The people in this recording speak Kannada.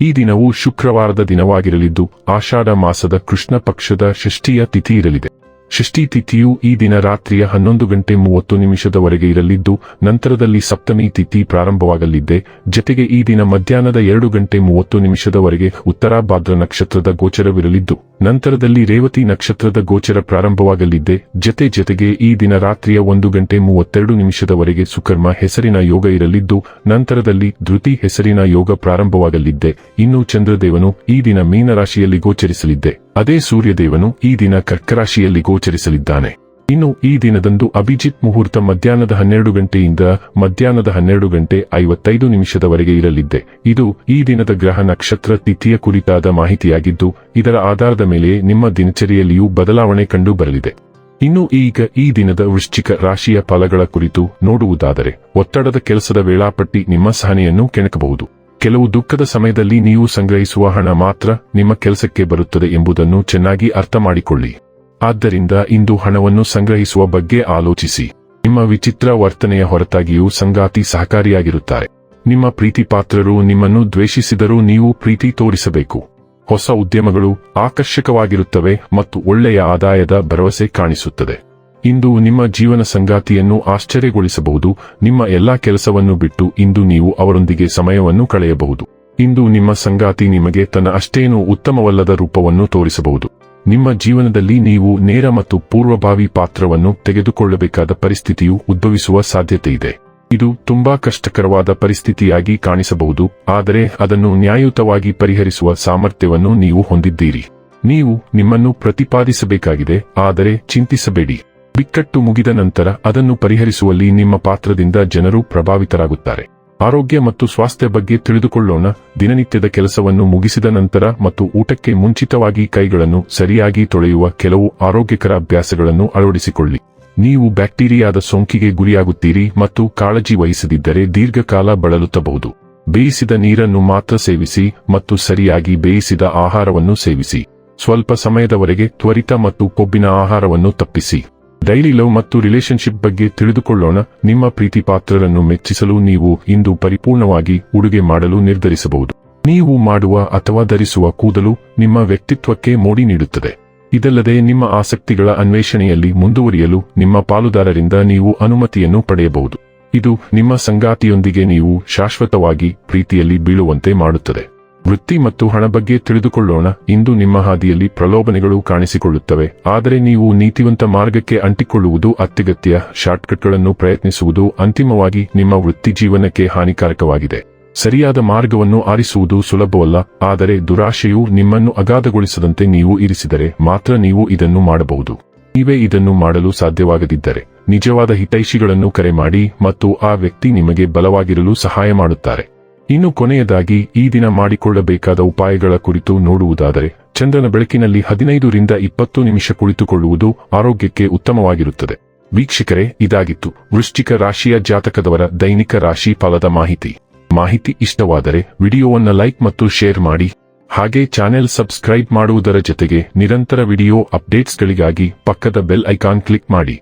ಈ ದಿನವು ಶುಕ್ರವಾರದ ದಿನವಾಗಿರಲಿದ್ದು ಆಷಾಢ ಮಾಸದ ಕೃಷ್ಣ ಪಕ್ಷದ ಷಷ್ಠಿಯ ತಿಥಿ ಇರಲಿದೆ. ಷಷ್ಠಿ ತಿಥಿಯು ಈ ದಿನ ರಾತ್ರಿಯ ಹನ್ನೊಂದು ಗಂಟೆ ಮೂವತ್ತು ನಿಮಿಷದವರೆಗೆ ಇರಲಿದ್ದು, ನಂತರದಲ್ಲಿ ಸಪ್ತಮಿ ತಿಥಿ ಪ್ರಾರಂಭವಾಗಲಿದ್ದೆ. ಜತೆಗೆ ಈ ದಿನ ಮಧ್ಯಾಹ್ನದ ಎರಡು ಗಂಟೆ ಮೂವತ್ತು ನಿಮಿಷದವರೆಗೆ ಉತ್ತರಾಭಾದ್ರ ನಕ್ಷತ್ರದ ಗೋಚರವಿರಲಿದ್ದು, ನಂತರದಲ್ಲಿ ರೇವತಿ ನಕ್ಷತ್ರದ ಗೋಚರ ಪ್ರಾರಂಭವಾಗಲಿದ್ದೆ. ಜತೆ ಜತೆಗೆ ಈ ದಿನ ರಾತ್ರಿಯ ಒಂದು ಗಂಟೆ ಮೂವತ್ತೆರಡು ನಿಮಿಷದವರೆಗೆ ಸುಕರ್ಮ ಹೆಸರಿನ ಯೋಗ ಇರಲಿದ್ದು, ನಂತರದಲ್ಲಿ ಧೃತಿ ಹೆಸರಿನ ಯೋಗ ಪ್ರಾರಂಭವಾಗಲಿದ್ದೆ. ಇನ್ನು ಚಂದ್ರದೇವನು ಈ ದಿನ ಮೀನರಾಶಿಯಲ್ಲಿ ಗೋಚರಿಸಲಿದ್ದೆ. ಅದೇ ಸೂರ್ಯದೇವನು ಈ ದಿನ ಕರ್ಕರಾಶಿಯಲ್ಲಿ ಗೋಚರಿಸಲಿದ್ದಾನೆ. ಇನ್ನು ಈ ದಿನದಂದು ಅಭಿಜಿತ್ ಮುಹೂರ್ತ ಮಧ್ಯಾಹ್ನದ ಹನ್ನೆರಡು ಗಂಟೆಯಿಂದ ಮಧ್ಯಾಹ್ನದ ಹನ್ನೆರಡು ಗಂಟೆ ಐವತ್ತೈದು ನಿಮಿಷದವರೆಗೆ ಇರಲಿದ್ದೆ. ಇದು ಈ ದಿನದ ಗ್ರಹ ನಕ್ಷತ್ರ ತಿಥಿಯ ಕುರಿತಾದ ಮಾಹಿತಿಯಾಗಿದ್ದು, ಇದರ ಆಧಾರದ ಮೇಲೆ ನಿಮ್ಮ ದಿನಚರಿಯಲ್ಲಿಯೂ ಬದಲಾವಣೆ ಕಂಡು ಬರಲಿದೆ ಇನ್ನು ಈಗ ಈ ದಿನದ ವೃಶ್ಚಿಕ ರಾಶಿಯ ಫಲಗಳ ಕುರಿತು ನೋಡುವುದಾದರೆ, ಒತ್ತಡದ ಕೆಲಸದ ವೇಳಾಪಟ್ಟಿ ನಿಮ್ಮ ಸಹನೆಯನ್ನು ಕೆಣಕಬಹುದು. ಕೆಲವು ದುಃಖದ ಸಮಯದಲ್ಲಿ ನೀವು ಸಂಗ್ರಹಿಸುವ ಹಣ ಮಾತ್ರ ನಿಮ್ಮ ಕೆಲಸಕ್ಕೆ ಬರುತ್ತದೆ ಎಂಬುದನ್ನು ಚೆನ್ನಾಗಿ ಅರ್ಥ ಮಾಡಿಕೊಳ್ಳಿ ಆದ್ದರಿಂದ ಇಂದು ಹಣವನ್ನು ಸಂಗ್ರಹಿಸುವ ಬಗ್ಗೆ ಆಲೋಚಿಸಿ. ನಿಮ್ಮ ವಿಚಿತ್ರ ವರ್ತನೆಯ ಹೊರತಾಗಿಯೂ ಸಂಗಾತಿ ಸಹಕಾರಿಯಾಗಿರುತ್ತಾರೆ. ನಿಮ್ಮ ಪ್ರೀತಿ ಪಾತ್ರರು ನಿಮ್ಮನ್ನು ದ್ವೇಷಿಸಿದರೂ ನೀವು ಪ್ರೀತಿ ತೋರಿಸಬೇಕು. ಹೊಸ ಉದ್ಯಮಗಳು ಆಕರ್ಷಕವಾಗಿರುತ್ತವೆ ಮತ್ತು ಒಳ್ಳೆಯ ಆದಾಯದ ಭರವಸೆ ಕಾಣಿಸುತ್ತದೆ. ಇಂದು ನಿಮ್ಮ ಜೀವನ ಸಂಗಾತಿಯನ್ನು ಆಶ್ಚರ್ಯಗೊಳಿಸಬಹುದು, ನಿಮ್ಮ ಎಲ್ಲಾ ಕೆಲಸವನ್ನು ಬಿಟ್ಟು ಇಂದು ನೀವು ಅವರೊಂದಿಗೆ ಸಮಯವನ್ನು ಕಳೆಯಬಹುದು. ಇಂದು ನಿಮ್ಮ ಸಂಗಾತಿ ನಿಮಗೆ ತನ್ನ ಅಷ್ಟೇನೂ ಉತ್ತಮವಲ್ಲದ ರೂಪವನ್ನು ತೋರಿಸಬಹುದು. ನಿಮ್ಮ ಜೀವನದಲ್ಲಿ ನೀವು ನೇರ ಮತ್ತು ಪೂರ್ವಭಾವಿ ಪಾತ್ರವನ್ನು ತೆಗೆದುಕೊಳ್ಳಬೇಕಾದ ಪರಿಸ್ಥಿತಿಯು ಉದ್ಭವಿಸುವ ಸಾಧ್ಯತೆ ಇದೆ ಇದು ತುಂಬಾ ಕಷ್ಟಕರವಾದ ಪರಿಸ್ಥಿತಿಯಾಗಿ ಕಾಣಿಸಬಹುದು, ಆದರೆ ಅದನ್ನು ನ್ಯಾಯಯುತವಾಗಿ ಪರಿಹರಿಸುವ ಸಾಮರ್ಥ್ಯವನ್ನು ನೀವು ಹೊಂದಿದ್ದೀರಿ. ನೀವು ನಿಮ್ಮನ್ನು ಪ್ರತಿಪಾದಿಸಬೇಕಾಗಿದೆ, ಆದರೆ ಚಿಂತಿಸಬೇಡಿ. ಬಿಕ್ಕಟ್ಟು ಮುಗಿದ ನಂತರ ಅದನ್ನು ಪರಿಹರಿಸುವಲ್ಲಿ ನಿಮ್ಮ ಪಾತ್ರದಿಂದ ಜನರು ಪ್ರಭಾವಿತರಾಗುತ್ತಾರೆ. ಆರೋಗ್ಯ ಮತ್ತು ಸ್ವಾಸ್ಥ್ಯ ಬಗ್ಗೆ ತಿಳಿದುಕೊಳ್ಳೋಣ. ದಿನನಿತ್ಯದ ಕೆಲಸವನ್ನು ಮುಗಿಸಿದ ನಂತರ ಮತ್ತು ಊಟಕ್ಕೆ ಮುಂಚಿತವಾಗಿ ಕೈಗಳನ್ನು ಸರಿಯಾಗಿ ತೊಳೆಯುವ ಕೆಲವು ಆರೋಗ್ಯಕರ ಅಭ್ಯಾಸಗಳನ್ನು ಅಳವಡಿಸಿಕೊಳ್ಳಿ. ನೀವು ಬ್ಯಾಕ್ಟೀರಿಯಾದ ಸೋಂಕಿಗೆ ಗುರಿಯಾಗುತ್ತೀರಿ ಮತ್ತು ಕಾಳಜಿ ವಹಿಸದಿದ್ದರೆ ದೀರ್ಘಕಾಲ ಬಳಲುತ್ತಬಹುದು. ಬೇಯಿಸಿದ ನೀರನ್ನು ಮಾತ್ರ ಸೇವಿಸಿ ಮತ್ತು ಸರಿಯಾಗಿ ಬೇಯಿಸಿದ ಆಹಾರವನ್ನು ಸೇವಿಸಿ. ಸ್ವಲ್ಪ ಸಮಯದವರೆಗೆ ತ್ವರಿತ ಮತ್ತು ಕೊಬ್ಬಿನ ಆಹಾರವನ್ನು ತಪ್ಪಿಸಿ. ಡೈಲಿ ಲವ್ ಮತ್ತು ರಿಲೇಶನ್ಶಿಪ್ ಬಗ್ಗೆ ತಿಳಿದುಕೊಳ್ಳೋಣ. ನಿಮ್ಮ ಪ್ರೀತಿ ಪಾತ್ರರನ್ನು ಮೆಚ್ಚಿಸಲು ನೀವು ಇಂದು ಪರಿಪೂರ್ಣವಾಗಿ ಉಡುಗೆ ಮಾಡಲು ನಿರ್ಧರಿಸಬಹುದು. ನೀವು ಮಾಡುವ ಅಥವಾ ಧರಿಸುವ ಕೂದಲು ನಿಮ್ಮ ವ್ಯಕ್ತಿತ್ವಕ್ಕೆ ಮೋಡಿ ನೀಡುತ್ತದೆ. ಇದಲ್ಲದೆ ನಿಮ್ಮ ಆಸಕ್ತಿಗಳ ಅನ್ವೇಷಣೆಯಲ್ಲಿ ಮುಂದುವರಿಯಲು ನಿಮ್ಮ ಪಾಲುದಾರರಿಂದ ನೀವು ಅನುಮತಿಯನ್ನು ಪಡೆಯಬಹುದು. ಇದು ನಿಮ್ಮ ಸಂಗಾತಿಯೊಂದಿಗೆ ನೀವು ಶಾಶ್ವತವಾಗಿ ಪ್ರೀತಿಯಲ್ಲಿ ಬೀಳುವಂತೆ ಮಾಡುತ್ತದೆ. ವೃತ್ತಿ ಮತ್ತು ಹಣ ಬಗ್ಗೆ ತಿಳಿದುಕೊಳ್ಳೋಣ. ಇಂದು ನಿಮ್ಮ ಹಾದಿಯಲ್ಲಿ ಪ್ರಲೋಭನೆಗಳು ಕಾಣಿಸಿಕೊಳ್ಳುತ್ತವೆ. ಆದರೆ ನೀವು ನೀತಿವಂತ ಮಾರ್ಗಕ್ಕೆ ಅಂಟಿಕೊಳ್ಳುವುದು ಅತ್ಯಗತ್ಯ. ಶಾರ್ಟ್ಕಟ್ಗಳನ್ನು ಪ್ರಯತ್ನಿಸುವುದು ಅಂತಿಮವಾಗಿ ನಿಮ್ಮ ವೃತ್ತಿ ಜೀವನಕ್ಕೆ ಹಾನಿಕಾರಕವಾಗಿದೆ. ಸರಿಯಾದ ಮಾರ್ಗವನ್ನು ಆರಿಸುವುದು ಸುಲಭವಲ್ಲ. ಆದರೆ ದುರಾಶೆಯು ನಿಮ್ಮನ್ನು ಅಗಾಧಗೊಳಿಸದಂತೆ ನೀವು ಇರಿಸಿದರೆ ಮಾತ್ರ ನೀವು ಇದನ್ನು ಮಾಡಬಹುದು. ನೀವೇ ಇದನ್ನು ಮಾಡಲು ಸಾಧ್ಯವಾಗದಿದ್ದರೆ ನಿಜವಾದ ಹಿತೈಷಿಗಳನ್ನು ಕರೆ ಮಾಡಿ ಮತ್ತು ಆ ವ್ಯಕ್ತಿ ನಿಮಗೆ ಬಲವಾಗಿರಲು ಸಹಾಯ ಮಾಡುತ್ತಾರೆ. ಇನ್ನು ಕೊನೆಯದಾಗಿ ಈ ದಿನ ಮಾಡಿಕೊಳ್ಳಬೇಕಾದ ಉಪಾಯಗಳ ಕುರಿತು ನೋಡುವುದಾದರೆ, ಚಂದ್ರನ ಬೆಳಕಿನಲ್ಲಿ ಹದಿನೈದರಿಂದ ಇಪ್ಪತ್ತು ನಿಮಿಷ ಕುಳಿತುಕೊಳ್ಳುವುದು ಆರೋಗ್ಯಕ್ಕೆ ಉತ್ತಮವಾಗಿರುತ್ತದೆ. ವೀಕ್ಷಕರೇ, ಇದಾಗಿತ್ತು ವೃಶ್ಚಿಕ ರಾಶಿಯ ಜಾತಕದವರ ದೈನಿಕ ರಾಶಿ ಫಲದ ಮಾಹಿತಿ. ಮಾಹಿತಿ ಇಷ್ಟವಾದರೆ ವಿಡಿಯೋವನ್ನು ಲೈಕ್ ಮತ್ತು ಶೇರ್ ಮಾಡಿ. ಹಾಗೆ ಚಾನೆಲ್ ಸಬ್ಸ್ಕ್ರೈಬ್ ಮಾಡುವುದರ ಜೊತೆಗೆ ನಿರಂತರ ವಿಡಿಯೋ ಅಪ್ಡೇಟ್ಸ್ಗಳಿಗಾಗಿ ಪಕ್ಕದ ಬೆಲ್ ಐಕಾನ್ ಕ್ಲಿಕ್ ಮಾಡಿ.